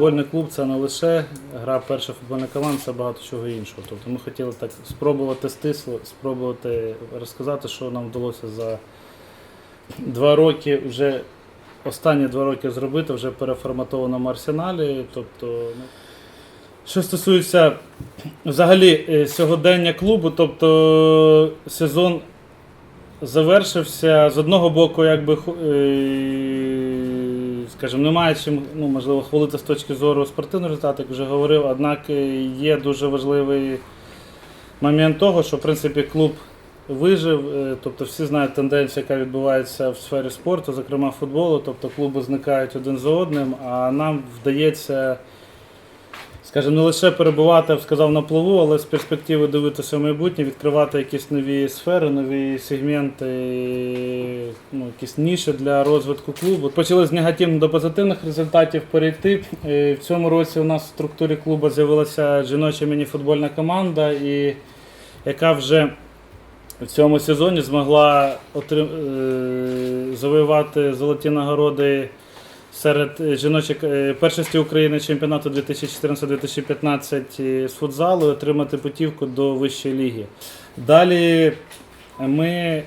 футбольний клуб це не лише гра перша футбольна команда, це багато чого іншого. Тобто ми хотіли так спробувати стисло, спробувати розказати, що нам вдалося за два роки вже останні два роки зробити вже переформатованому арсеналі. Тобто, ну, що стосується взагалі е, сьогодення клубу, тобто сезон завершився з одного боку, якби е, скажімо, немає чим ну, можливо хвалити з точки зору спортивного результату, як вже говорив, однак є дуже важливий момент того, що в принципі клуб вижив, е, тобто всі знають тенденцію, яка відбувається в сфері спорту, зокрема футболу, тобто клуби зникають один за одним, а нам вдається. Скажімо, не лише перебувати, я б сказав, на плаву, але з перспективи дивитися в майбутнє, відкривати якісь нові сфери, нові сегменти, ну, якісь ніші для розвитку клубу. Почали з негативних до позитивних результатів перейти. Е, В цьому році у нас в структурі клубу з'явилася жіноча мініфутбольна команда, і яка вже в цьому сезоні змогла отрим... е, завоювати золоті нагороди серед е, жіночих е, першості України чемпіонату 2014-2015 з футзалу і отримати путівку до вищої ліги. Далі ми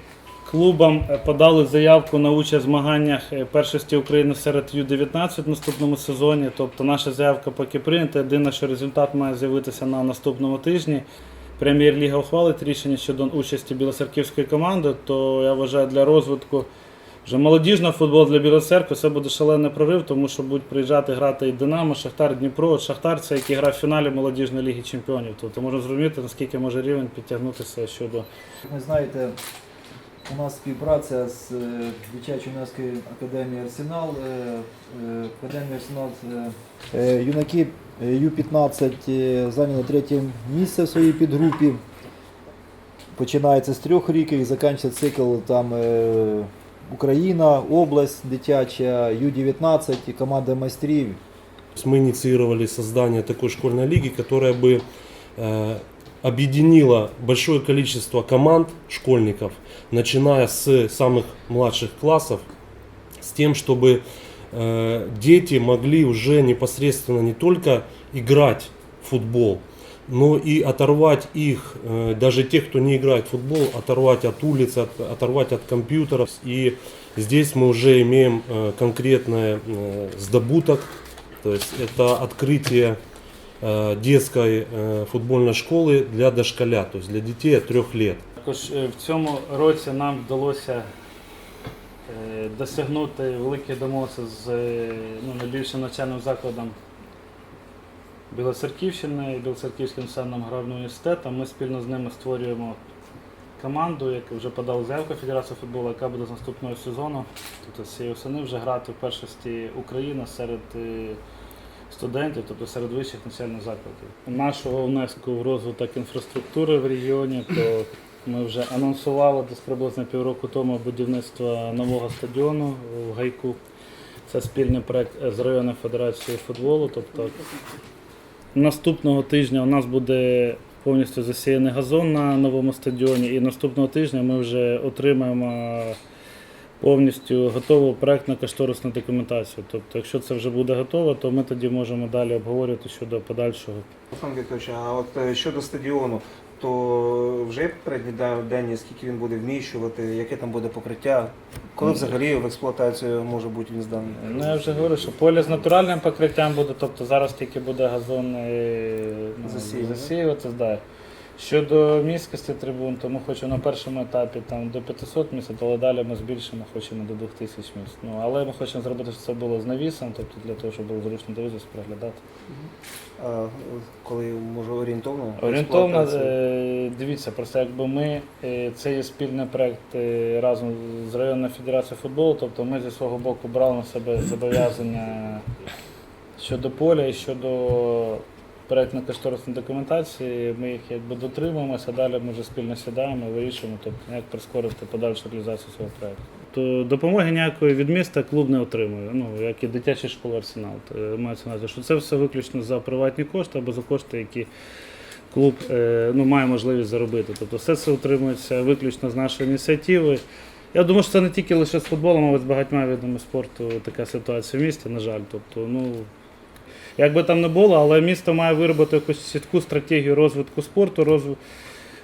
клубам е, подали заявку на участь в змаганнях е, першості України серед Ю-19 в наступному сезоні. Тобто наша заявка поки прийнята. Єдине, що результат має з'явитися на наступному тижні. Прем'єр-ліга ухвалить рішення щодо участі білоцерківської команди, то я вважаю для розвитку вже молодіжного футболу для Білої церкви це буде шалений прорив, тому що будуть приїжджати грати і Динамо, Шахтар, Дніпро. Шахтар це який грав в фіналі молодіжної ліги чемпіонів. Тобто можна зрозуміти, наскільки може рівень підтягнутися щодо ви знаєте, у нас співпраця з е, дитячо-юнацькою академією Арсенал. Е, е, Академія Арсенал юнаки е, Ю-15 е, зайняли третє місце в своїй підгрупі. Починається з трьох років і закінчується цикл там Україна, область дитяча, Ю-19 і команда майстрів. То есть Мы инициировали создание такой школьной лиги, которая бы э, объединила большое количество команд школьников, начиная с самых младших классов, с тем, чтобы э, дети могли уже непосредственно не только играть в футбол, но и оторвать их, э, даже тех, кто не играет в футбол, оторвать от улиц, от- оторвать от компьютеров. И здесь мы уже имеем э, конкретное э, сдобуток, то есть это открытие э, детской э, футбольной школы для дошколя, то есть для детей от трех лет. Також е, в цьому році нам вдалося е, досягнути великих домовленостей з е, ну, найбільшим навчальним закладом Білоцерківщини і Білоцерківським національним аграрним університетом. Ми спільно з ними створюємо команду, яку вже подали заявку Федерації футболу, яка буде з наступного сезону. Тобто з цієї осени вже грати в першості України серед е, студентів, тобто серед вищих навчальних закладів. Нашого внеску в розвиток інфраструктури в регіоні, то ми вже анонсували десь приблизно півроку тому будівництво нового стадіону в Гайку. Це спільний проект з районною федерацією футболу. Тобто наступного тижня у нас буде повністю засіяний газон на новому стадіоні, і наступного тижня ми вже отримаємо повністю готову проектно-кошторисну документацію. Тобто, якщо це вже буде готово, то ми тоді можемо далі обговорювати щодо подальшого. Олександр Вікторович, а от е, щодо стадіону, то вже є дані, скільки він буде вміщувати, яке там буде покриття? Коли взагалі в експлуатацію може бути він зданий? Ну я вже говорю, що поле з натуральним покриттям буде, тобто зараз тільки буде газон е, ну, Засіяний, засіювати. Да. Щодо міськості трибун, то ми хочемо на першому етапі там, до 500 місць, але далі ми збільшимо, хочемо до 2000 місць. Ну, але ми хочемо зробити, щоб це було з навісом, тобто для того, щоб було зручно дивитися, переглядати. А, коли може орієнтовно? Орієнтовно, е, дивіться, просто якби ми, е, це є спільний проект е, разом з районною федерацією футболу, тобто ми зі свого боку брали на себе зобов'язання щодо поля і щодо проєктно-кошторисної документації, ми їх якби дотримуємося, далі ми вже спільно сідаємо, вирішуємо, тобто як прискорити подальшу реалізацію свого проєкту. То допомоги ніякої від міста клуб не отримує, ну як і дитяча школа Арсенал. Е, Мається на що це все виключно за приватні кошти або за кошти, які клуб е, ну, має можливість заробити. Тобто все це утримується виключно з нашої ініціативи. Я думаю, що це не тільки лише з футболом, а й з багатьма видами спорту така ситуація в місті, на жаль. Тобто, ну, Як би там не було, але місто має виробити якусь чітку стратегію розвитку спорту, розв-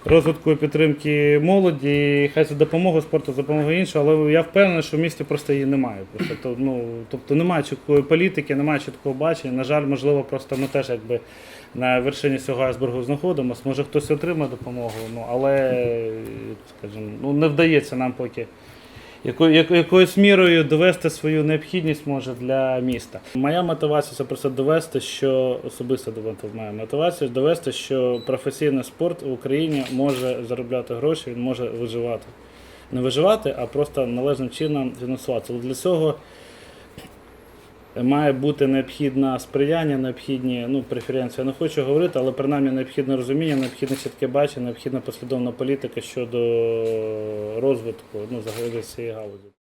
розвитку і підтримки молоді, і хай це допомога спорту, допомога іншого, але я впевнений, що в місті просто її немає. Просто, то, ну, тобто немає чіткої політики, немає чіткого бачення. На жаль, можливо, просто ми теж якби на вершині цього айсбергу знаходимося. Може хтось отримає допомогу, ну, але скажімо, ну, не вдається нам поки яко- яко- якоюсь мірою довести свою необхідність може для міста. Моя мотивація це просто довести, що особисто моя мотивація довести, що професійний спорт в Україні може заробляти гроші, він може виживати. Не виживати, а просто належним чином фінансуватися. Для цього має бути необхідне сприяння, необхідні ну, преференції. Я не хочу говорити, але принаймні необхідне розуміння, необхідне чітке бачення, необхідна послідовна політика щодо розвитку ну, взагалі цієї галузі.